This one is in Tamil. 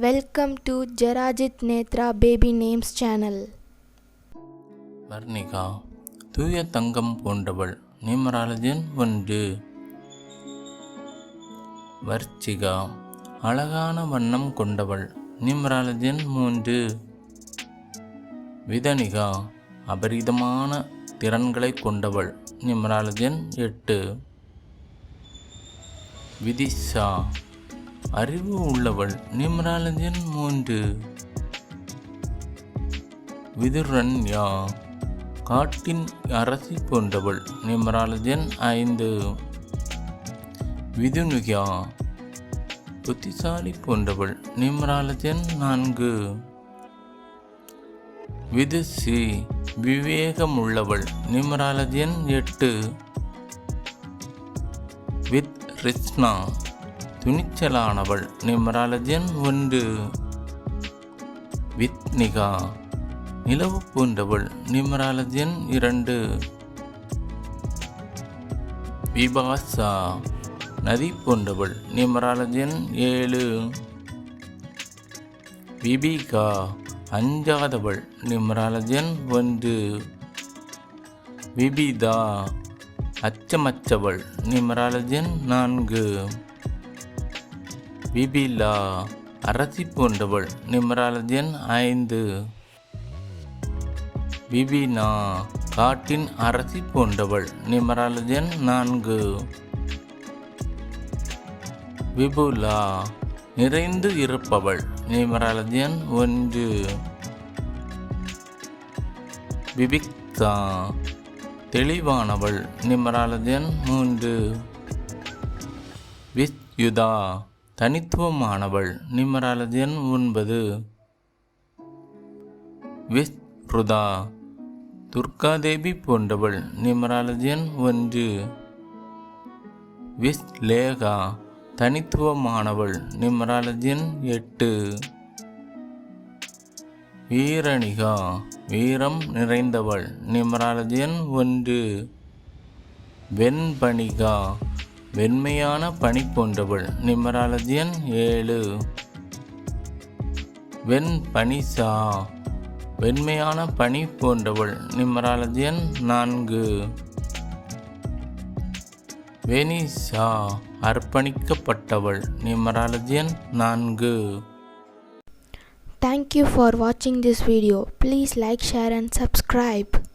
Welcome to Jerajith Netra baby names channel Varnika தூய தங்கம் போன்றவள் நியூமராலஜன் ஒன்று. வர்ச்சிகா அழகான வண்ணம் கொண்டவள் நியூமராலஜன் மூன்று. விதனிகா அபரிதமான திறன்களை கொண்டவள் நியூமராலஜன் எட்டு. விதிஷா அறிவு உள்ளவள் நிமராலஜன் மூன்று. விதுரன்யா காட்டின் அரசி போன்றவள் நிம்ராலஜன் ஐந்து. விதுனுகியா புத்திசாலி போன்றவள் நிம்ராலஜன் நான்கு. விதுசி. விவேகமுள்ளவள் நிம்ராலஜன் எட்டு. வித் ரிஷ்ணா. துணிச்சலானவள் நிமராலஜன் ஒன்று. வித்னிகா. நிலவு போன்றவள் நிமராலஜன் இரண்டு. விபாசா. நதி போன்றவள் நிமராலஜன் ஏழு. விபிகா. அஞ்சாதவள் நிமராலஜன் ஒன்று. விபிதா. அச்சமச்சவள் நிமராலஜன் நான்கு. விபிலா அரசி போன்றவள் நிமராலஜன் ஐந்து. விபினா காட்டின் அரசி போன்றவள் நிமராலஜன் நான்கு. விபுலா நிறைந்து இருப்பவள் நிமராலஜன் ஒன்று. விபிக்தா தெளிவானவள் நிமராலஜன் மூன்று. வித்யுதா தனித்துவமானவள் நிமராலஜன் ஒன்பது விஸ்ருதா துர்காதேவி போன்றவள் நிமராலஜன் ஒன்று. விஸ்லேகா தனித்துவமானவள் நிமராலஜன் எட்டு. வீரணிகா வீரம் நிறைந்தவள் நிமராலஜன் ஒன்று. வெண்பணிகா வெண்மையான பனி போன்றவள். நிமராலஜியன் ஏழு. வெண் பனிசா. வெண்மையான பனி போன்றவள். நிமராலஜியன் நான்கு. வெனிசா. அர்ப்பணிக்கப்பட்டவள். நிமராலஜியன் நான்கு. தேங்க்யூ ஃபார் வாட்சிங் this video please like share and subscribe.